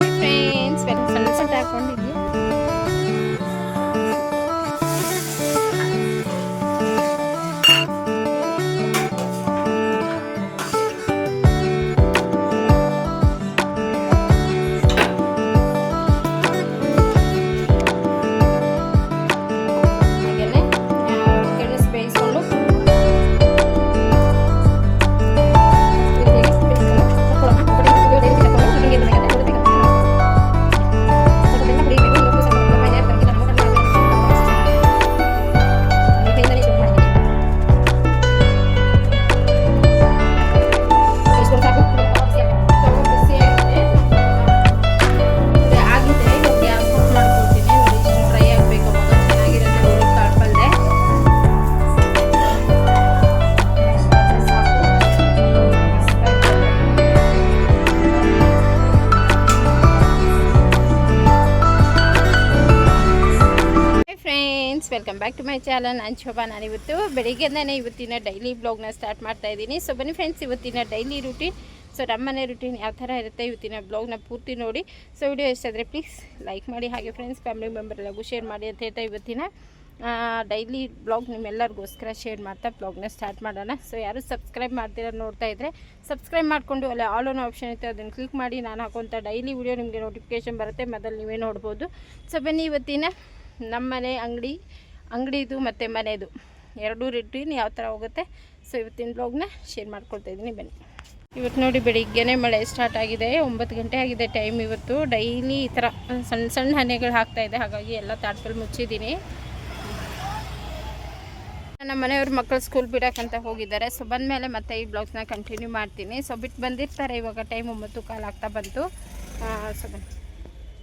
Friends ಸಣ್ಣ ಸಣ್ಣ welcome back to my channel. ನಾನು ಶೋಭಾ ನಾನಿವತ್ತು ಬೆಳಿಗ್ಗೆನೇ ಇವತ್ತಿನ ಡೈಲಿ ಬ್ಲಾಗ್ನ ಸ್ಟಾರ್ಟ್ ಮಾಡ್ತಾ ಇದ್ದೀನಿ. ಸೊ ಬನ್ನಿ ಫ್ರೆಂಡ್ಸ್ ಇವತ್ತಿನ ಡೈಲಿ ರುಟೀನ್ ಸೊ ನಮ್ಮನೆ ರೂಟೀನ್ ಯಾವ ಥರ ಇರುತ್ತೆ ಇವತ್ತಿನ ಬ್ಲಾಗ್ನ ಪೂರ್ತಿ ನೋಡಿ. ಸೊ ವಿಡಿಯೋ ಎಷ್ಟಾದರೆ ಪ್ಲೀಸ್ ಲೈಕ್ ಮಾಡಿ, ಹಾಗೆ ಫ್ರೆಂಡ್ಸ್ ಫ್ಯಾಮಿಲಿ ಮೆಂಬರ್ ಎಲ್ಲಗೂ ಶೇರ್ ಮಾಡಿ ಅಂತ ಹೇಳ್ತಾ ಇವತ್ತಿನ ಡೈಲಿ ಬ್ಲಾಗ್ ನಿಮ್ಮೆಲ್ಲರಿಗೋಸ್ಕರ ಶೇರ್ ಮಾಡ್ತಾ ಬ್ಲಾಗ್ನ ಸ್ಟಾರ್ಟ್ ಮಾಡೋಣ. ಸೊ ಯಾರು ಸಬ್ಸ್ಕ್ರೈಬ್ ಮಾಡ್ತೀರ ನೋಡ್ತಾ ಇದ್ದರೆ ಸಬ್ಸ್ಕ್ರೈಬ್ ಮಾಡಿಕೊಂಡು ಅಲ್ಲಿ ಆಲ್ ಓನ್ ಆಪ್ಷನ್ ಇತ್ತು, ಅದನ್ನು ಕ್ಲಿಕ್ ಮಾಡಿ ನಾನು ಹಾಕುವಂಥ ಡೈಲಿ ವಿಡಿಯೋ ನಿಮಗೆ ನೋಟಿಫಿಕೇಶನ್ ಬರುತ್ತೆ. ಮೊದಲು ನೀವೇ ನೋಡ್ಬೋದು. ಸೊ ಬನ್ನಿ ಇವತ್ತಿನ ನಮ್ಮನೆ ಅಂಗಡಿ ಅಂಗಡಿದು ಮತ್ತು ಮನೆಯದು ಎರಡೂ ರಿಟೀನ್ ಯಾವ ಥರ ಹೋಗುತ್ತೆ. ಸೊ ಇವತ್ತಿನ ಬ್ಲಾಗ್ನ ಶೇರ್ ಮಾಡ್ಕೊಳ್ತಾ ಇದ್ದೀನಿ. ಬನ್ನಿ. ಇವತ್ತು ನೋಡಿ ಬೆಳಿಗ್ಗೆನೇ ಮಳೆ ಸ್ಟಾರ್ಟ್ ಆಗಿದೆ. ಒಂಬತ್ತು ಗಂಟೆ ಆಗಿದೆ ಟೈಮ್ ಇವತ್ತು. ಡೈಲಿ ಈ ಥರ ಸಣ್ಣ ಸಣ್ಣ ಹನಿಗಳು ಹಾಕ್ತಾಯಿದೆ ಹಾಗಾಗಿ ಎಲ್ಲ ತಾಡ್ಪಲ್ಲಿ ಮುಚ್ಚಿದ್ದೀನಿ. ನಮ್ಮ ಮನೆಯವ್ರ ಮಕ್ಕಳು ಸ್ಕೂಲ್ ಬಿಡೋಕ್ಕಂತ ಹೋಗಿದ್ದಾರೆ. ಸೊ ಬಂದಮೇಲೆ ಮತ್ತೆ ಈ ಬ್ಲಾಗ್ಸ್ನ ಕಂಟಿನ್ಯೂ ಮಾಡ್ತೀನಿ. ಸೊ ಬಿಟ್ಟು ಬಂದಿರ್ತಾರೆ ಇವಾಗ ಟೈಮ್ ಒಂಬತ್ತು ಕಾಲು ಆಗ್ತಾ ಬಂತು. ಸೊ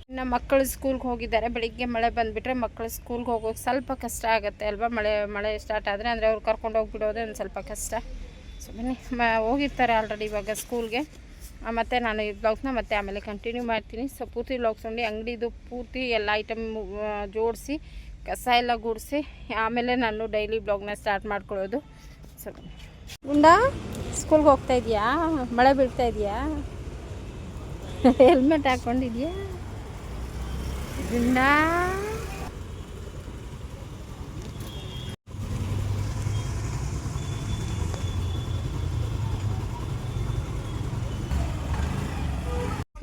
ಇನ್ನು ಮಕ್ಕಳು ಸ್ಕೂಲ್ಗೆ ಹೋಗಿದ್ದಾರೆ. ಬೆಳಿಗ್ಗೆ ಮಳೆ ಬಂದುಬಿಟ್ರೆ ಮಕ್ಕಳು ಸ್ಕೂಲ್ಗೆ ಹೋಗೋಕೆ ಸ್ವಲ್ಪ ಕಷ್ಟ ಆಗುತ್ತೆ ಅಲ್ವಾ? ಮಳೆ ಮಳೆ ಸ್ಟಾರ್ಟ್ ಆದರೆ ಅಂದರೆ ಅವ್ರು ಕರ್ಕೊಂಡು ಹೋಗಿಬಿಡೋದೇ ಒಂದು ಸ್ವಲ್ಪ ಕಷ್ಟ. ಸೊ ಬನ್ನಿ. ಮ, ಹೋಗಿರ್ತಾರೆ ಆಲ್ರೆಡಿ ಇವಾಗ ಸ್ಕೂಲ್ಗೆ. ಮತ್ತು ನಾನು ಈ ಬ್ಲಾಗ್ಸ್ನ ಮತ್ತೆ ಆಮೇಲೆ ಕಂಟಿನ್ಯೂ ಮಾಡ್ತೀನಿ. ಸೊ ಪೂರ್ತಿ ಬ್ಲಾಗ್ಸ್ ನೋಡಿ, ಅಂಗಡಿದು ಪೂರ್ತಿ ಎಲ್ಲ ಐಟಮ್ ಜೋಡಿಸಿ, ಕಸ ಎಲ್ಲ ಗುಡಿಸಿ, ಆಮೇಲೆ ನಾನು ಡೈಲಿ ಬ್ಲಾಗ್ನ ಸ್ಟಾರ್ಟ್ ಮಾಡ್ಕೊಳ್ಳೋದು. ಸೊ ಗುಂಡ, ಸ್ಕೂಲ್ಗೆ ಹೋಗ್ತಾ ಇದೆಯಾ? ಮಳೆ ಬೀಳ್ತಾ ಇದೆಯಾ? ಹೆಲ್ಮೆಟ್ ಹಾಕ್ಕೊಂಡಿದ್ಯಾ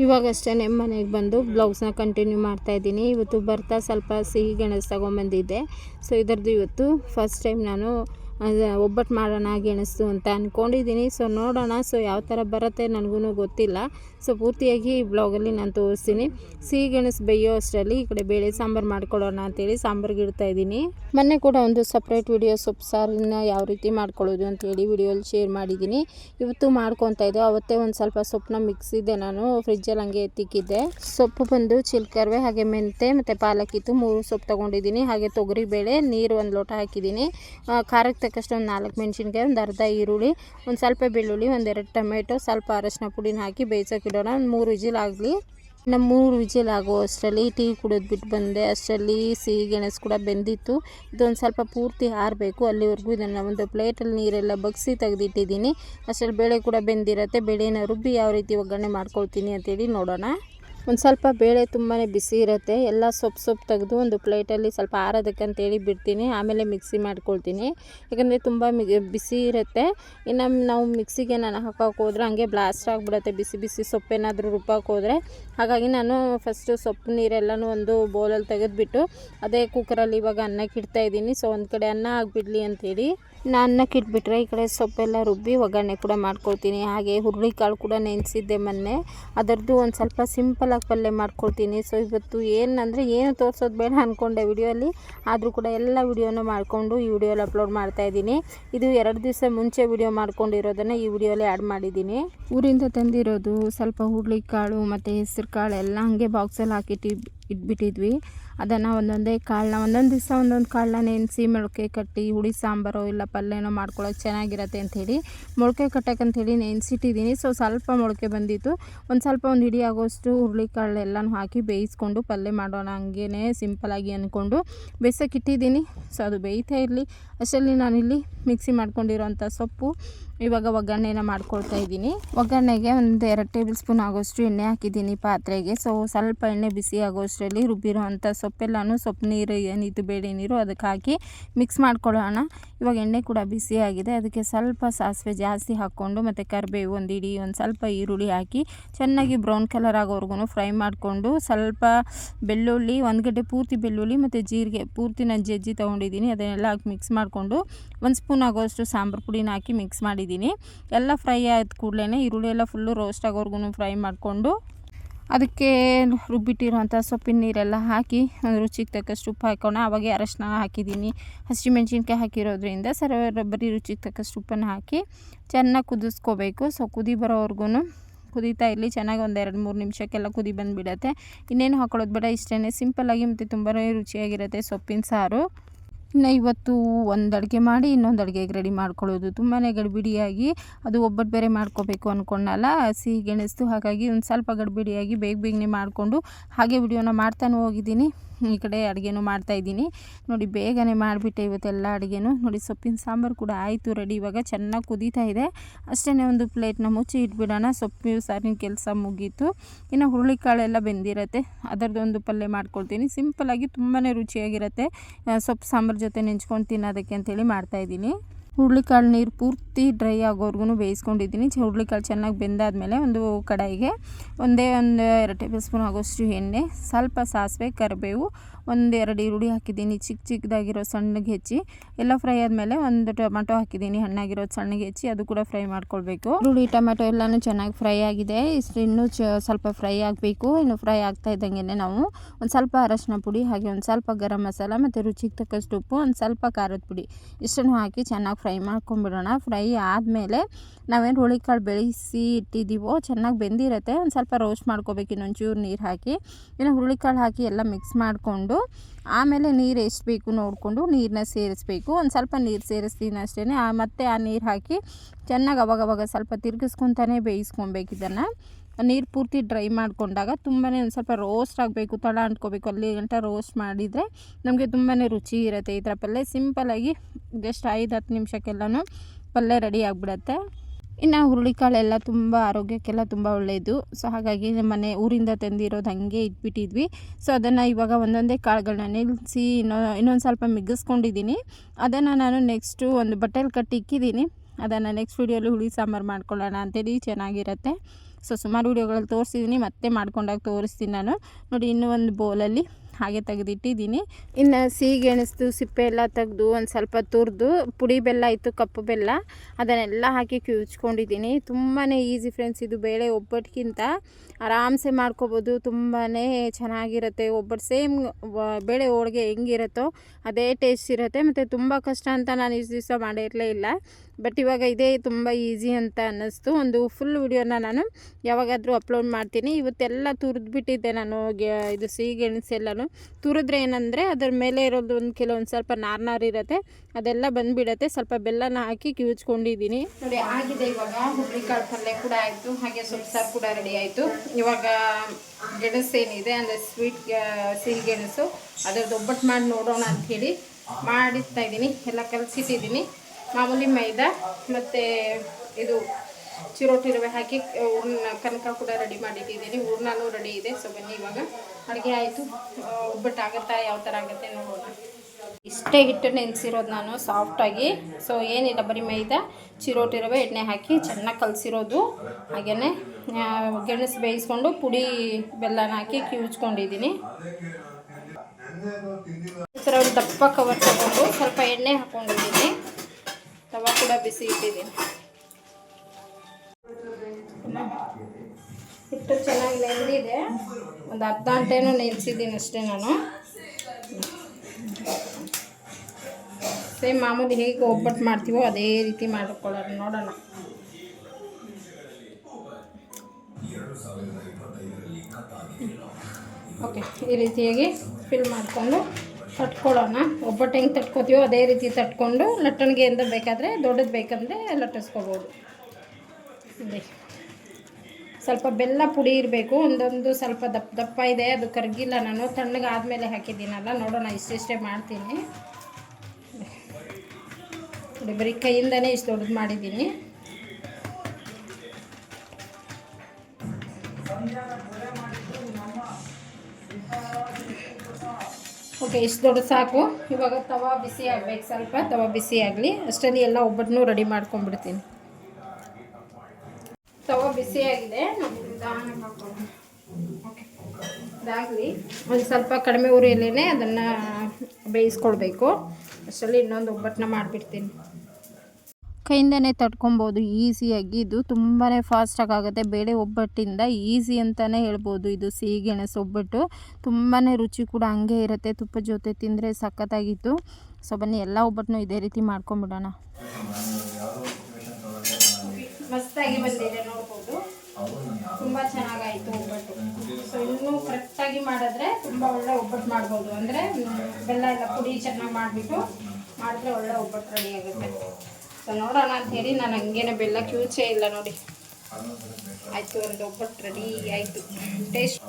ಇವಾಗಷ್ಟೇ ನಿಮ್ಮ ಮನೆಗೆ ಬಂದು ಬ್ಲೌಸ್ನ ಕಂಟಿನ್ಯೂ ಮಾಡ್ತಾ ಇದ್ದೀನಿ. ಇವತ್ತು ಬರ್ತಾ ಸ್ವಲ್ಪ ಸಿಹಿ ಗೆಣಸು ತೊಗೊಂಬಂದಿದ್ದೆ ಸೊ ಇದರದ್ದು ಇವತ್ತು ಫಸ್ಟ್ ಟೈಮ್ ನಾನು ಒಬ್ಬಟ್ಟು ಮಾಡೋಣ, ಗೆಣಸು ಅಂತ ಅಂದ್ಕೊಂಡಿದ್ದೀನಿ ಸೊ ನೋಡೋಣ ಸೊ ಯಾವ ಥರ ಬರುತ್ತೆ ನನಗೂ ಗೊತ್ತಿಲ್ಲ. ಸೊ ಪೂರ್ತಿಯಾಗಿ ಈ ಬ್ಲಾಗಲ್ಲಿ ನಾನು ತೋರಿಸ್ತೀನಿ. ಸಿಹಿ ಗೆಣಸು ಬೇಯೋ ಅಷ್ಟರಲ್ಲಿ ಈ ಕಡೆ ಬೇಳೆ ಸಾಂಬಾರು ಮಾಡ್ಕೊಳ್ಳೋಣ ಅಂತೇಳಿ ಸಾಂಬಾರಿಗೆ ಇಡ್ತಾ ಇದ್ದೀನಿ ಮೊನ್ನೆ ಕೂಡ ಒಂದು ಸಪ್ರೇಟ್ ವಿಡಿಯೋ ಸೊಪ್ಪು ಸಾರನ್ನ ಯಾವ ರೀತಿ ಮಾಡ್ಕೊಳ್ಳೋದು ಅಂತೇಳಿ ವಿಡಿಯೋಲಿ ಶೇರ್ ಮಾಡಿದ್ದೀನಿ. ಇವತ್ತು ಮಾಡ್ಕೊತಾ ಇದ್ದೆ. ಅವತ್ತೇ ಒಂದು ಸ್ವಲ್ಪ ಸೊಪ್ಪನ್ನ ಮಿಕ್ಸಿದ್ದೆ ನಾನು. ಫ್ರಿಜ್ಜಲ್ಲಿ ಹಂಗೆ ಎತ್ತಿಕ್ಕಿದ್ದೆ. ಸೊಪ್ಪು ಬಂದು ಚಿಲ್ಕರ್ವೆ ಹಾಗೆ ಮೆಂತೆ ಮತ್ತು ಪಾಲಕ್ಕಿತ್ತು ಮೂರು ಸೊಪ್ಪು ತೊಗೊಂಡಿದ್ದೀನಿ. ಹಾಗೆ ತೊಗರಿಬೇಳೆ, ನೀರು ಒಂದು ಲೋಟ ಹಾಕಿದ್ದೀನಿ. ಖಾರಕ್ಕೆ ತಕ್ಕಷ್ಟು ಒಂದು ನಾಲ್ಕು ಮೆಣಸಿನ್ಕಾಯಿ, ಒಂದು ಅರ್ಧ ಈರುಳ್ಳಿ, ಒಂದು ಸ್ವಲ್ಪ ಬೆಳ್ಳುಳ್ಳಿ ಒಂದೆರಡು ಟೊಮೆಟೊ, ಸ್ವಲ್ಪ ಅರಶಿನ ಪುಡಿನ ಹಾಕಿ ಬೇಯಿಸೋಕೆ ಇಡೋಣ ಒಂದು ಮೂರು ವಿಜಿಲ್ ಆಗಲಿ ನಮ್ಮ ಮೂರು ವಿಜಿಲ್ ಆಗೋ ಅಷ್ಟರಲ್ಲಿ ಟೀ ಕುಡಿದು ಬಿಟ್ಟು ಬಂದೆ. ಅಷ್ಟರಲ್ಲಿ ಸಿಹಿ ಗೆಣಸು ಕೂಡ ಬೆಂದಿತ್ತು. ಇದೊಂದು ಸ್ವಲ್ಪ ಪೂರ್ತಿ ಹಾರಬೇಕು ಅಲ್ಲಿವರೆಗೂ ಇದನ್ನು ಒಂದು ಪ್ಲೇಟಲ್ಲಿ ನೀರೆಲ್ಲ ಬಗ್ಸಿ ತೆಗೆದಿಟ್ಟಿದ್ದೀನಿ. ಅಷ್ಟರಲ್ಲಿ ಬೇಳೆ ಕೂಡ ಬೆಂದಿರತ್ತೆ. ಬೇಳೆನ ರುಬ್ಬಿ ಯಾವ ರೀತಿ ಒಗ್ಗರಣೆ ಮಾಡ್ಕೊಳ್ತೀನಿ ಅಂತೇಳಿ ನೋಡೋಣ. ಒಂದು ಸ್ವಲ್ಪ ಬೇಳೆ ತುಂಬಾ ಬಿಸಿ ಇರುತ್ತೆ. ಎಲ್ಲ ಸೊಪ್ಪು ಸೊಪ್ಪು ತೆಗೆದು ಒಂದು ಪ್ಲೇಟಲ್ಲಿ ಸ್ವಲ್ಪ ಆರೋದಕ್ಕಂತೇಳಿ ಬಿಡ್ತೀನಿ. ಆಮೇಲೆ ಮಿಕ್ಸಿ ಮಾಡ್ಕೊಳ್ತೀನಿ. ಯಾಕಂದರೆ ತುಂಬ ಬಿಸಿ ಇರುತ್ತೆ. ಇನ್ನು ನಾವು ಮಿಕ್ಸಿಗೆ ನಾನು ಹಾಕೋಕೆ ಹೋದ್ರೆ ಹಂಗೆ ಬ್ಲಾಸ್ಟ್ ಆಗಿಬಿಡುತ್ತೆ. ಬಿಸಿ ಬಿಸಿ ಸೊಪ್ಪೇನಾದರೂ ರುಬ್ಬಕ್ಕೆ ಹೋದರೆ. ಹಾಗಾಗಿ ನಾನು ಫಸ್ಟು ಸೊಪ್ಪು ನೀರೆಲ್ಲನೂ ಒಂದು ಬೌಲಲ್ಲಿ ತೆಗೆದುಬಿಟ್ಟು, ಅದೇ ಕುಕ್ಕರಲ್ಲಿ ಇವಾಗ ಅನ್ನಕ್ಕೆ ಇಡ್ತಾ ಇದ್ದೀನಿ. ಸೊ ಒಂದು ಕಡೆ ಅನ್ನ ಆಗಿಬಿಡ್ಲಿ ಅಂಥೇಳಿ ಅನ್ನಕ್ಕೆ ಇಟ್ಬಿಟ್ರೆ ಈ ಕಡೆ ಸೊಪ್ಪೆಲ್ಲ ರುಬ್ಬಿ ಒಗ್ಗರಣೆ ಕೂಡ ಮಾಡ್ಕೊಳ್ತೀನಿ. ಹಾಗೆ ಹುರುಳಿಕಾಳು ಕೂಡ ನೆನೆಸಿದ್ದೆ ಮೊನ್ನೆ. ಅದರದ್ದು ಒಂದು ಸ್ವಲ್ಪ ಸಿಂಪಲಾಗಿ ಪಲ್ಯ ಮಾಡ್ಕೊಳ್ತೀನಿ. ಸೊ ಇವತ್ತು ಏನಂದರೆ ಏನು ತೋರಿಸೋದು ಬೇಡ ಅಂದ್ಕೊಂಡೆ ವಿಡಿಯೋಲಿ. ಆದರೂ ಕೂಡ ಎಲ್ಲ ವಿಡಿಯೋನ ಮಾಡಿಕೊಂಡು ಈ ವಿಡಿಯೋಲಿ ಅಪ್ಲೋಡ್ ಮಾಡ್ತಾ ಇದ್ದೀನಿ. ಇದು ಎರಡು ದಿವಸ ಮುಂಚೆ ವಿಡಿಯೋ ಮಾಡ್ಕೊಂಡಿರೋದನ್ನು ಈ ವಿಡಿಯೋಲಿ ಆ್ಯಡ್ ಮಾಡಿದ್ದೀನಿ. ಊರಿಂದ ತಂದಿರೋದು ಸ್ವಲ್ಪ ಹುರುಳಿಕಾಳು ಮತ್ತು ಹೆಸರು ಕಾಳು ಎಲ್ಲ ಹಾಗೆ ಬಾಕ್ಸಲ್ಲಿ ಹಾಕಿಟ್ಟು ಇಟ್ಬಿಟ್ಟಿದ್ವಿ. ಅದನ್ನು ಒಂದೊಂದೇ ಕಾಳನ್ನ, ಒಂದೊಂದು ದಿವಸ ಒಂದೊಂದು ಕಾಳನ್ನ ನೆನೆಸಿ ಮೊಳಕೆ ಕಟ್ಟಿ, ಹುಳಿ ಸಾಂಬಾರು ಇಲ್ಲ ಪಲ್ಯನೋ ಮಾಡ್ಕೊಳ್ಳೋಕೆ ಚೆನ್ನಾಗಿರತ್ತೆ ಅಂಥೇಳಿ ಮೊಳಕೆ ಕಟ್ಟೋಕ್ಕಂಥೇಳಿ ನೆನೆಸಿಟ್ಟಿದ್ದೀನಿ. ಸೊ ಸ್ವಲ್ಪ ಮೊಳಕೆ ಬಂದಿತ್ತು. ಒಂದು ಸ್ವಲ್ಪ ಒಂದು ಹಿಡಿ ಆಗೋಷ್ಟು ಹುರುಳಿಕಾಳು ಎಲ್ಲನೂ ಹಾಕಿ ಬೇಯಿಸ್ಕೊಂಡು ಪಲ್ಯ ಮಾಡೋಣ ಹಂಗೇ ಸಿಂಪಲಾಗಿ ಅಂದ್ಕೊಂಡು ಬೇಯಿಸೋಕ್ಕಿಟ್ಟಿದ್ದೀನಿ ಸೊ ಅದು ಬೇಯ್ತಾ ಇರಲಿ. ಅಷ್ಟರಲ್ಲಿ ನಾನಿಲ್ಲಿ ಮಿಕ್ಸಿ ಮಾಡ್ಕೊಂಡಿರೋಂಥ ಸೊಪ್ಪು. ಇವಾಗ ಒಗ್ಗರಣೆನ ಮಾಡ್ಕೊಳ್ತಾ ಇದ್ದೀನಿ. ಒಗ್ಗರಣೆಗೆ ಒಂದು ಎರಡು ಟೇಬಲ್ ಸ್ಪೂನ್ ಆಗೋಷ್ಟು ಎಣ್ಣೆ ಹಾಕಿದ್ದೀನಿ ಪಾತ್ರೆಗೆ. ಸೊ ಸ್ವಲ್ಪ ಎಣ್ಣೆ ಬಿಸಿ ಆಗೋಷ್ಟರಲ್ಲಿ ರುಬ್ಬಿರೋ ಅಂಥ ಸೊಪ್ಪೆಲ್ಲನೂ ಸೊಪ್ಪು ನೀರು ಏನಿದ್ದು ಬೇಳೆ ನೀರು ಅದಕ್ಕೆ ಹಾಕಿ ಮಿಕ್ಸ್ ಮಾಡ್ಕೊಳ್ಳೋಣ. ಇವಾಗ ಎಣ್ಣೆ ಕೂಡ ಬಿಸಿ ಆಗಿದೆ. ಅದಕ್ಕೆ ಸ್ವಲ್ಪ ಸಾಸಿವೆ ಜಾಸ್ತಿ ಹಾಕ್ಕೊಂಡು ಮತ್ತು ಕರಿಬೇವು ಒಂದು ಇಡೀ, ಒಂದು ಸ್ವಲ್ಪ ಈರುಳ್ಳಿ ಹಾಕಿ ಚೆನ್ನಾಗಿ ಬ್ರೌನ್ ಕಲರ್ ಆಗೋವರೆಗೂ ಫ್ರೈ ಮಾಡಿಕೊಂಡು ಸ್ವಲ್ಪ ಬೆಳ್ಳುಳ್ಳಿ, ಒಂದು ಗಡ್ಡೆ ಪೂರ್ತಿ ಬೆಳ್ಳುಳ್ಳಿ ಮತ್ತು ಜೀರಿಗೆ, ಪೂರ್ತಿ ನಾನು ಜಜ್ಜಿ ತೊಗೊಂಡಿದ್ದೀನಿ. ಅದನ್ನೆಲ್ಲ ಹಾಕಿ ಮಿಕ್ಸ್ ಮಾಡಿಕೊಂಡು ಒಂದು ಸ್ಪೂನ್ ಆಗೋಷ್ಟು ಸಾಂಬಾರು ಪುಡಿನ ಹಾಕಿ ಮಿಕ್ಸ್ ಮಾಡಿದ್ದೀನಿ. ಎಲ್ಲ ಫ್ರೈ ಆದ ಕೂಡಲೇ ಈರುಳ್ಳಿ ಎಲ್ಲ ಫುಲ್ಲು ರೋಸ್ಟ್ ಆಗೋವರೆಗೂ ಫ್ರೈ ಮಾಡಿಕೊಂಡು ಅದಕ್ಕೆ ರುಬ್ಬಿಟ್ಟಿರುವಂಥ ಸೊಪ್ಪಿನ ನೀರೆಲ್ಲ ಹಾಕಿ ರುಚಿಗೆ ತಕ್ಕಷ್ಟು ಉಪ್ಪು ಹಾಕೋಣ. ಅವಾಗೆ ಅರಶಿನ ಹಾಕಿದ್ದೀನಿ. ಹಸಿಮೆಣ್ಸಿನ್ಕಾಯಿ ಹಾಕಿರೋದ್ರಿಂದ ಸರ ಬರೀ ರುಚಿಗೆ ತಕ್ಕಷ್ಟು ಉಪ್ಪನ್ನು ಹಾಕಿ ಚೆನ್ನಾಗಿ ಕುದಿಸ್ಕೋಬೇಕು. ಸೊ ಕುದಿ ಬರೋವರೆಗೂ ಕುದೀತಾ ಇರಲಿ. ಚೆನ್ನಾಗಿ ಒಂದು ಎರಡು ಮೂರು ನಿಮಿಷಕ್ಕೆಲ್ಲ ಕುದಿ ಬಂದುಬಿಡತ್ತೆ. ಇನ್ನೇನು ಹಾಕೊಳ್ಳೋದು ಬೇಡ. ಇಷ್ಟೇ ಸಿಂಪಲ್ಲಾಗಿ ಮತ್ತು ತುಂಬಾ ರುಚಿಯಾಗಿರುತ್ತೆ ಸೊಪ್ಪಿನ ಸಾರು. ಇನ್ನು ಇವತ್ತು ಒಂದು ಅಡುಗೆ ಮಾಡಿ, ಇನ್ನೊಂದು ಅಡುಗೆಗೆ ರೆಡಿ ಮಾಡ್ಕೊಳ್ಳೋದು. ತುಂಬಾ ಗಡಿಬಿಡಿಯಾಗಿ ಅದು ಒಬ್ಬಟ್ಟು ಬೇರೆ ಮಾಡ್ಕೋಬೇಕು ಅಂದ್ಕೊಂಡಲ್ಲ ಸಿಹಿ ಗೆಣಸ್ತು ಹಾಗಾಗಿ ಒಂದು ಸ್ವಲ್ಪ ಗಡಿಬಿಡಿಯಾಗಿ ಬೇಗ ಬೇಗನೆ ಮಾಡಿಕೊಂಡು ಹಾಗೆ ವಿಡಿಯೋನ ಮಾಡ್ತಾನೂ ಹೋಗಿದ್ದೀನಿ. ಈ ಕಡೆ ಅಡುಗೆನೂ ಮಾಡ್ತಾಯಿದ್ದೀನಿ ನೋಡಿ ಬೇಗನೆ ಮಾಡಿಬಿಟ್ಟೆ ಇವತ್ತೆಲ್ಲ ಅಡುಗೆನೂ. ನೋಡಿ ಸೊಪ್ಪಿನ ಸಾಂಬಾರು ಕೂಡ ಆಯಿತು ರೆಡಿ. ಇವಾಗ ಚೆನ್ನಾಗಿ ಕುದೀತಾ ಇದೆ. ಅಷ್ಟೇ ಒಂದು ಪ್ಲೇಟ್ನ ಮುಚ್ಚಿ ಇಟ್ಬಿಡೋಣ. ಸೊಪ್ಪು, ಸಾರಿನ ಕೆಲಸ ಮುಗೀತು. ಇನ್ನು ಹುರುಳಿಕಾಳೆಲ್ಲ ಬೆಂದಿರುತ್ತೆ. ಅದರದ್ದೊಂದು ಪಲ್ಯ ಮಾಡ್ಕೊಳ್ತೀನಿ. ಸಿಂಪಲಾಗಿ ತುಂಬಾ ರುಚಿಯಾಗಿರುತ್ತೆ. ಸೊಪ್ಪು, ಸಾಂಬಾರು ಜೊತೆ ನೆಂಚ್ಕೊಂಡು ತಿನ್ನೋದಕ್ಕೆ ಅಂತೇಳಿ ಮಾಡ್ತಾಯಿದ್ದೀನಿ ಹುರುಳಿಕಾಳು ನೀರು ಪೂರ್ತಿ ಡ್ರೈ ಆಗೋವರೆಗೂ ಬೇಯಿಸ್ಕೊಂಡಿದ್ದೀನಿ. ಹುರುಳಿಕಾಳು ಚೆನ್ನಾಗಿ ಬೆಂದಾದಮೇಲೆ ಒಂದು ಕಡಾಯಿಗೆ ಒಂದೇ ಒಂದು ಎರಡು ಟೇಬಲ್ ಸ್ಪೂನ್ ಆಗೋಷ್ಟು ಎಣ್ಣೆ, ಸ್ವಲ್ಪ ಸಾಸಿವೆ, ಕರಿಬೇವು ಒಂದು ಎರಡು ಈರುಳ್ಳಿ ಹಾಕಿದ್ದೀನಿ. ಚಿಕ್ಕ ಚಿಕ್ಕದಾಗಿರೋ ಸಣ್ಣಗೆ ಹೆಚ್ಚಿ. ಎಲ್ಲ ಫ್ರೈ ಆದಮೇಲೆ ಒಂದು ಟೊಮೆಟೊ ಹಾಕಿದ್ದೀನಿ. ಹಣ್ಣಾಗಿರೋದು ಸಣ್ಣಗೆ ಹೆಚ್ಚಿ. ಅದು ಕೂಡ ಫ್ರೈ ಮಾಡ್ಕೊಳ್ಬೇಕು. ಈರುಳ್ಳಿ, ಟೊಮೆಟೊ ಎಲ್ಲನೂ ಚೆನ್ನಾಗಿ ಫ್ರೈ ಆಗಿದೆ. ಇಷ್ಟು ಇನ್ನೂ ಸ್ವಲ್ಪ ಫ್ರೈ ಆಗಬೇಕು. ಇನ್ನು ಫ್ರೈ ಆಗ್ತಾ ಇದ್ದಂಗೆ ನಾವು ಒಂದು ಸ್ವಲ್ಪ ಅರಶಿನ ಪುಡಿ, ಹಾಗೆ ಒಂದು ಸ್ವಲ್ಪ ಗರಂ ಮಸಾಲ ಮತ್ತು ರುಚಿಗೆ ತಕ್ಕಷ್ಟು ಉಪ್ಪು, ಒಂದು ಸ್ವಲ್ಪ ಖಾರದ ಪುಡಿ. ಇಷ್ಟನ್ನು ಹಾಕಿ ಚೆನ್ನಾಗಿ ಫ್ರೈ ಮಾಡ್ಕೊಂಬಿಡೋಣ ಫ್ರೈ ಆದಮೇಲೆ ನಾವೇನು ಹುಳಿಕಾಳು ಬೆಳೆಸಿ ಇಟ್ಟಿದ್ದೀವೋ ಚೆನ್ನಾಗಿ ಬೆಂದಿರತ್ತೆ. ಒಂದು ಸ್ವಲ್ಪ ರೋಸ್ಟ್ ಮಾಡ್ಕೋಬೇಕು. ಇನ್ನೊಂಚೂರು ನೀರು ಹಾಕಿ. ಇನ್ನು ಹುರುಳಿಕಾಳು ಹಾಕಿ ಎಲ್ಲ ಮಿಕ್ಸ್ ಮಾಡಿಕೊಂಡು ಆಮೇಲೆ ನೀರು ಎಷ್ಟು ಬೇಕು ನೋಡಿಕೊಂಡು ನೀರನ್ನ ಸೇರಿಸ್ಬೇಕು. ಒಂದು ಸ್ವಲ್ಪ ನೀರು ಸೇರಿಸ್ತೀನಿ ಅಷ್ಟೇ ಮತ್ತು ಆ ನೀರು ಹಾಕಿ ಚೆನ್ನಾಗಿ ಅವಾಗವಾಗ ಸ್ವಲ್ಪ ತಿರುಗಿಸ್ಕೊತಾನೆ ಬೇಯಿಸ್ಕೊಬೇಕು ಇದನ್ನು. ನೀರು ಪೂರ್ತಿ ಡ್ರೈ ಮಾಡಿಕೊಂಡಾಗ ತುಂಬಾ ಒಂದು ಸ್ವಲ್ಪ ರೋಸ್ಟ್ ಆಗಬೇಕು, ತಳ ಅಂಟ್ಕೋಬೇಕು. ಅಲ್ಲಿ ಗಂಟ ರೋಸ್ಟ್ ಮಾಡಿದರೆ ನಮಗೆ ತುಂಬಾ ರುಚಿ ಇರುತ್ತೆ ಈ ಥರ ಪಲ್ಯ. ಸಿಂಪಲಾಗಿ ಜಸ್ಟ್ ಐದು ಹತ್ತು ನಿಮಿಷಕ್ಕೆಲ್ಲನೂ ಪಲ್ಯ ರೆಡಿ ಆಗಿಬಿಡತ್ತೆ. ಇನ್ನು ಹುರುಳಿಕಾಳೆಲ್ಲ ತುಂಬ ಆರೋಗ್ಯಕ್ಕೆಲ್ಲ ತುಂಬ ಒಳ್ಳೆಯದು ಸೊ ಹಾಗಾಗಿ ಮನೆ ಊರಿಂದ ತಂದಿರೋದು ಹಾಗೆ ಇಟ್ಬಿಟ್ಟಿದ್ವಿ. ಸೊ ಅದನ್ನು ಇವಾಗ ಒಂದೊಂದೇ ಕಾಳುಗಳನ್ನ ನಿಲ್ಲಿಸಿ ಇನ್ನೊ, ಇನ್ನೊಂದು ಸ್ವಲ್ಪ ಮಿಗಿಸ್ಕೊಂಡಿದ್ದೀನಿ ಅದನ್ನು ನಾನು ನೆಕ್ಸ್ಟು ಒಂದು ಬಟ್ಟೆಲಿ ಕಟ್ಟಿ ಇಕ್ಕಿದ್ದೀನಿ ಅದನ್ನು ನೆಕ್ಸ್ಟ್ ವೀಡಿಯೋಲಿ ಹುಳಿ ಸಾಂಬಾರು ಮಾಡ್ಕೊಳ್ಳೋಣ ಅಂತೇಳಿ ಚೆನ್ನಾಗಿರುತ್ತೆ. ಸೊ ಸುಮಾರು ವೀಡಿಯೋಗಳಲ್ಲಿ ತೋರಿಸಿದ್ದೀನಿ ಮತ್ತೆ ಮಾಡ್ಕೊಂಡಾಗ ತೋರಿಸ್ತೀನಿ ನಾನು. ನೋಡಿ, ಇನ್ನೂ ಒಂದು ಬೌಲಲ್ಲಿ ಹಾಗೆ ತೆಗೆದಿಟ್ಟಿದ್ದೀನಿ. ಇನ್ನು ಸಿಹಿಗೆಣಸ್ದು ಸಿಪ್ಪೆ ಎಲ್ಲ ತೆಗೆದು, ಒಂದು ಸ್ವಲ್ಪ ತುರಿದು, ಪುಡಿ ಬೆಲ್ಲ ಇತ್ತು, ಕಪ್ಪು ಬೆಲ್ಲ. ಅದನ್ನೆಲ್ಲ ಹಾಕಿ ಕಿವುಚ್ಕೊಂಡಿದ್ದೀನಿ. ತುಂಬಾ ಈಸಿ ಫ್ರೆಂಡ್ಸ್ ಇದು ಬೇಳೆ ಒಬ್ಬಟ್ಟಿಗಿಂತ ಆರಾಮ್ಸೆ ಮಾಡ್ಕೋಬೋದು ತುಂಬಾ ಚೆನ್ನಾಗಿರುತ್ತೆ ಒಬ್ಬಟ್ಟು ಸೇಮ್ ಬೇಳೆ ಹೋಳಿಗೆ ಹೆಂಗಿರುತ್ತೋ ಅದೇ ಟೇಸ್ಟ್ ಇರುತ್ತೆ. ಮತ್ತು ತುಂಬ ಕಷ್ಟ ಅಂತ ನಾನು ಇಷ್ಟು ದಿವಸ ಮಾಡಿರಲೇ ಇಲ್ಲ. ಬಟ್ ಇವಾಗ ಇದೇ ತುಂಬ ಈಸಿ ಅಂತ ಅನ್ನಿಸ್ತು. ಒಂದು ಫುಲ್ ವಿಡಿಯೋನ ನಾನು ಯಾವಾಗಾದರೂ ಅಪ್ಲೋಡ್ ಮಾಡ್ತೀನಿ. ಇವತ್ತೆಲ್ಲ ತುರಿದ್ಬಿಟ್ಟಿದ್ದೆ ನಾನು ಇದು ಸಿಹಿ ಗೆಣಸೆಲ್ಲನೂ ತುರಿದ್ರೆ ಏನಂದರೆ ಅದ್ರ ಮೇಲೆ ಇರೋದು ಒಂದು ಕೆಲವೊಂದು ಸ್ವಲ್ಪ ನಾರು ನಾರು ಇರುತ್ತೆ. ಅದೆಲ್ಲ ಬಂದುಬಿಡತ್ತೆ. ಸ್ವಲ್ಪ ಬೆಲ್ಲನ ಹಾಕಿ ಕಿವಿಚ್ಕೊಂಡಿದ್ದೀನಿ. ನೋಡಿ, ಆಗಿದೆ ಇವಾಗ. ಹುಬ್ಳಿಕಾಳು ಪಲ್ಯ ಕೂಡ ಆಯಿತು. ಹಾಗೆ ಸ್ವಲ್ಪ ಸಾರು ಕೂಡ ರೆಡಿ ಆಯಿತು. ಇವಾಗ ಗೆಣಸು ಏನಿದೆ, ಅಂದರೆ ಸ್ವೀಟ್ ಸಿಹಿ ಗೆಣಸು. ಅದ್ರದ್ದು ಒಬ್ಬಟ್ಟು ಮಾಡಿ ನೋಡೋಣ ಅಂಥೇಳಿ ಮಾಡಿಸ್ತಾ ಇದ್ದೀನಿ. ಎಲ್ಲ ಕಲಸಿಟ್ಟಿದ್ದೀನಿ. ಮಾಮೂಲಿ ಮೈದಾ ಮತ್ತು ಇದು ಚಿರೋಟಿ ರವೆ ಹಾಕಿ ಹೂರ್ಣ ಕನಕ ಕೂಡ ರೆಡಿ ಮಾಡಿಟ್ಟಿದ್ದೀನಿ. ಹೂರ್ಣನೂ ರೆಡಿ ಇದೆ. ಸೊ ಬನ್ನಿ ಇವಾಗ. ಅಡುಗೆ ಆಯಿತು. ಒಬ್ಬಟ್ಟು ಆಗುತ್ತಾ, ಯಾವ ಥರ ಆಗುತ್ತೆ ನೋಡೋಣ ಇಷ್ಟೇ ಹಿಟ್ಟು ನೆನೆಸಿರೋದು ನಾನು ಸಾಫ್ಟಾಗಿ. ಸೊ ಏನಿಲ್ಲ, ಬರೀ ಮೈದಾ, ಚಿರೋಟಿ ರವೆ, ಎಣ್ಣೆ ಹಾಕಿ ಚೆನ್ನಾಗಿ ಕಲಸಿರೋದು. ಹಾಗೆಯೇ ಗೆಣಸು ಬೇಯಿಸ್ಕೊಂಡು ಪುಡಿ ಬೆಲ್ಲನ ಹಾಕಿ ಕಿವುಚ್ಕೊಂಡಿದ್ದೀನಿ. ಈ ಥರ ಒಂದು ದಪ್ಪ ಕವರ್ ತಗೊಂಡು ಸ್ವಲ್ಪ ಎಣ್ಣೆ ಹಾಕ್ಕೊಂಡಿದ್ದೀನಿ ತವ ಕೂಡ ಬಿಸಿ ಇಟ್ಟಿದ್ದೀನಿ. ಹಿಟ್ಟು ಚೆನ್ನಾಗಿ ನೆಂದಿದೆ ಒಂದು ಅರ್ಧ ಗಂಟೆನೂ ನೆನೆಸಿದ್ದೀನಿ ಅಷ್ಟೇ ನಾನು. ಸೇಮ್ ಮಾಮೂಲಿ ಹೇಗೆ ಒಬ್ಬಟ್ಟು ಮಾಡ್ತೀವೋ ಅದೇ ರೀತಿ ಮಾಡಿಕೊಳ್ಳೋದು ನೋಡೋಣ. ಓಕೆ, ಈ ರೀತಿಯಾಗಿ ಫಿಲ್ ಮಾಡಿಕೊಂಡು ತಟ್ಕೊಳ್ಳೋಣ. ಒಬ್ಬಟ್ಟು ಹೆಂಗೆ ತಟ್ಕೋತೀವೋ ಅದೇ ರೀತಿ ತಟ್ಕೊಂಡು ಲಟ್ಟಣಿಗೆಯಿಂದ ಬೇಕಾದರೆ ದೊಡ್ಡದು ಬೇಕಂದರೆ ಲಟ್ಟಿಸ್ಕೋಬೋದು. ನೋಡಿ ಸ್ವಲ್ಪ ಬೆಲ್ಲ ಪುಡಿ ಇರಬೇಕು, ಒಂದೊಂದು ಸ್ವಲ್ಪ ದಪ್ಪ ದಪ್ಪ ಇದೆ, ಅದು ಕರಗಿಲ್ಲ ನಾನು, ತಣ್ಣಗೆ ಆದಮೇಲೆ ಹಾಕಿದ್ದೀನಲ್ಲ, ನೋಡೋಣ ಇಷ್ಟಿಷ್ಟೇ ಮಾಡ್ತೀನಿ. ಬರೀ ಕೈಯಿಂದನೇ ಇಷ್ಟು ದೊಡ್ಡದು ಮಾಡಿದ್ದೀನಿ. ಓಕೆ, ಇಷ್ಟು ದೊಡ್ಡ ಸಾಕು. ಇವಾಗ ತವಾ ಬಿಸಿ ಆಗ್ಬೇಕು ಸ್ವಲ್ಪ, ತವಾ ಬಿಸಿ ಆಗಲಿ. ಅಷ್ಟರಲ್ಲಿ ಎಲ್ಲ ಒಬ್ಬಟ್ಟನ್ನೂ ರೆಡಿ ಮಾಡ್ಕೊಂಡ್ಬಿಡ್ತೀನಿ. ತವಾ ಬಿಸಿ ಆಗಿದೆ. ನಾವು ಓಕೆ ಒಂದು ಸ್ವಲ್ಪ ಕಡಿಮೆ ಉರಿಯಲ್ಲೇ ಅದನ್ನು ಬೇಯಿಸ್ಕೊಳ್ಬೇಕು. ಅಷ್ಟರಲ್ಲಿ ಇನ್ನೊಂದು ಒಬ್ಬಟ್ಟನ್ನ ಮಾಡಿಬಿಡ್ತೀನಿ. ಕೈಯಿಂದನೇ ತಟ್ಕೊಬೋದು ಈಸಿಯಾಗಿ ಇದು ತುಂಬಾ ಫಾಸ್ಟಾಗಿ ಆಗುತ್ತೆ. ಬೇಳೆ ಒಬ್ಬಟ್ಟಿಂದ ಈಸಿ ಅಂತಲೇ ಹೇಳ್ಬೋದು. ಇದು ಸಿಹಿ ಗೆಣಸು ಒಬ್ಬಟ್ಟು. ತುಂಬಾ ರುಚಿ ಕೂಡ ಹಂಗೆ ಇರುತ್ತೆ. ತುಪ್ಪದ ಜೊತೆ ತಿಂದರೆ ಸಖತ್ತಾಗಿತ್ತು. ಸೊ ಬನ್ನಿ ಎಲ್ಲ ಒಬ್ಬಟ್ಟನ್ನು ಇದೇ ರೀತಿ ಮಾಡ್ಕೊಂಬಿಡೋಣ. ಮಸ್ತಾಗಿ ಬಂದಿದೆ ನೋಡ್ಬೋದು ತುಂಬ ಚೆನ್ನಾಗಾಯಿತು ಒಬ್ಬಟ್ಟು. ಸೊ ಇನ್ನೂ ಕರೆಕ್ಟಾಗಿ ಮಾಡಿದ್ರೆ ತುಂಬ ಒಳ್ಳೆ ಒಬ್ಬಟ್ಟು ಮಾಡ್ಬೋದು. ಅಂದರೆ ಬೆಲ್ಲ ಎಲ್ಲ ಪುಡಿ ಚೆನ್ನಾಗಿ ಮಾಡಿಬಿಟ್ಟು ಮಾಡಿದ್ರೆ ಒಳ್ಳೆ ಒಬ್ಬಟ್ಟು ರೆಡಿ ಆಗುತ್ತೆ. ಸೊ ನೋಡೋಣ ಅಂತ ಹೇಳಿ ನಾನು ಹಂಗೇನೆ ಬೆಲ್ಲ ಕ್ಯೂಚೇ ಇಲ್ಲ ನೋಡಿ. ಆಯಿತು, ಒಂದು ಒಬ್ಬಟ್ಟು ರೆಡಿ ಆಯಿತು. ಟೇಸ್ಟ್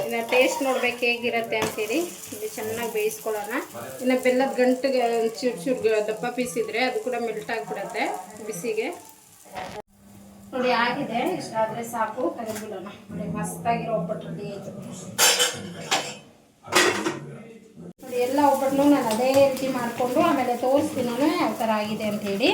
ಇನ್ನು ಟೇಸ್ಟ್ ನೋಡ್ಬೇಕು ಹೇಗಿರುತ್ತೆ ಅಂತೇಳಿ ಇದು ಚೆನ್ನಾಗಿ ಬೇಯಿಸ್ಕೊಳ್ಳೋಣ. ಇನ್ನು ಬೆಲ್ಲದ ಗಂಟು ಚೂರು ಚೂರು ದಪ್ಪ ಬೀಸಿದ್ರೆ ಅದು ಕೂಡ ಮೆಲ್ಟ್ ಆಗಿಬಿಡುತ್ತೆ ಬಿಸಿಗೆ. ನೋಡಿ ಆಗಿದೆ. ಇಷ್ಟಾದರೆ ಸಾಕು. ತೆಗೆದ್ಬಿಡೋಣ ನೋಡಿ, ಮಸ್ತಾಗಿರೋ ಒಬ್ಬಟ್ಟು ರೆಡಿ ಆಯ್ತು ನೋಡಿ, ಎಲ್ಲ ಒಬ್ಬಟ್ಟು ನಾನು ಅದೇ ರೀತಿ ಮಾಡಿಕೊಂಡು ಆಮೇಲೆ ತೋರಿಸ್ತೀನಿ ನಾನು ಯಾವ ಥರ ಆಗಿದೆ ಅಂಥೇಳಿ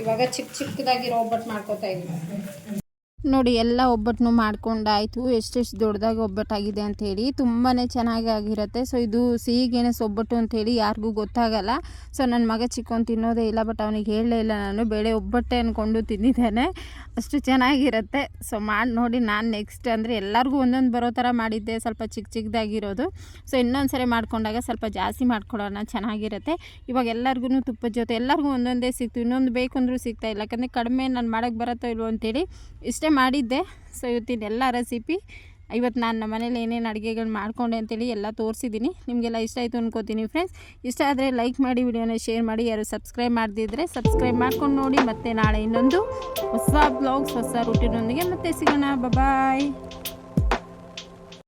ಇವಾಗ ಚಿಕ್ಕ ಚಿಕ್ಕದಾಗಿರೋ ಒಬ್ಬಟ್ಟು ಮಾಡ್ಕೋತಾ ಇದ್ದೀನಿ. ನೋಡಿ, ಎಲ್ಲ ಒಬ್ಬಟ್ಟನ್ನು ಮಾಡ್ಕೊಂಡಾಯಿತು. ಎಷ್ಟೆಷ್ಟು ದೊಡ್ಡದಾಗಿ ಒಬ್ಬಟ್ಟಾಗಿದೆ ಅಂಥೇಳಿ ತುಂಬಾ ಚೆನ್ನಾಗಿ ಆಗಿರುತ್ತೆ. ಸೊ, ಇದು ಸಿಹಿ ಗೆಣಸು ಒಬ್ಬಟ್ಟು ಅಂಥೇಳಿ ಯಾರಿಗೂ ಗೊತ್ತಾಗಲ್ಲ. ಸೊ ನನ್ನ ಮಗ ಚಿಕ್ಕವನು ತಿನ್ನೋದೇ ಇಲ್ಲ, ಬಟ್ ಅವನಿಗೆ ಹೇಳಲೇ ಇಲ್ಲ ನಾನು. ಬೇಳೆ ಒಬ್ಬಟ್ಟೆ ಅಂದ್ಕೊಂಡು ತಿಂದಿದ್ದೇನೆ. ಅಷ್ಟು ಚೆನ್ನಾಗಿರುತ್ತೆ. ಸೊ, ಮಾಡಿ ನೋಡಿ, ನಾನು ನೆಕ್ಸ್ಟ್ ಅಂದರೆ ಎಲ್ಲರಿಗೂ ಒಂದೊಂದು ಬರೋ ಥರ ಮಾಡಿದ್ದೆ. ಸ್ವಲ್ಪ ಚಿಕ್ಕ ಚಿಕ್ಕದಾಗಿರೋದು ಸೊ ಇನ್ನೊಂದು ಸರಿ ಮಾಡ್ಕೊಂಡಾಗ ಸ್ವಲ್ಪ ಜಾಸ್ತಿ ಮಾಡ್ಕೊಳ್ಳೋಣ ಚೆನ್ನಾಗಿರುತ್ತೆ. ಇವಾಗ ಎಲ್ಲರಿಗೂ ತುಪ್ಪದ ಜೊತೆ ಎಲ್ಲರಿಗೂ ಒಂದೊಂದೇ ಸಿಕ್ತು. ಇನ್ನೊಂದು ಬೇಕು ಅಂದರೂ ಸಿಗ್ತಾಯಿಲ್ಲ ಯಾಕಂದರೆ ಕಡಿಮೆ ನಾನು ಮಾಡೋಕ್ಕೆ ಬರುತ್ತೋ ಇಲ್ವೋ ಅಂತೇಳಿ ಇಷ್ಟೇ ಮಾಡಿದ್ದೆ. ಸೊ ಇವತ್ತಿನ ಎಲ್ಲ ರೆಸಿಪಿ ಇವತ್ತು ನಾನು ನಮ್ಮ ಮನೇಲಿ ಏನೇನು ಅಡುಗೆಗಳು ಮಾಡ್ಕೊಂಡೆ ಅಂತೇಳಿ ಎಲ್ಲ ತೋರಿಸಿದ್ದೀನಿ ನಿಮಗೆಲ್ಲ ಇಷ್ಟ ಆಯಿತು ಅನ್ಕೋತೀನಿ ಫ್ರೆಂಡ್ಸ್ ಇಷ್ಟ ಆದರೆ ಲೈಕ್ ಮಾಡಿ, ವಿಡಿಯೋನ ಶೇರ್ ಮಾಡಿ, ಯಾರು ಸಬ್ಸ್ಕ್ರೈಬ್ ಮಾಡದಿದ್ದರೆ ಸಬ್ಸ್ಕ್ರೈಬ್ ಮಾಡ್ಕೊಂಡು ನೋಡಿ. ಮತ್ತು ನಾಳೆ ಇನ್ನೊಂದು ಹೊಸ ಬ್ಲಾಗ್ಸ್ ಹೊಸ ರುಟೀನೊಂದಿಗೆ ಮತ್ತೆ ಸಿಗೋಣ. ಬಾಯ್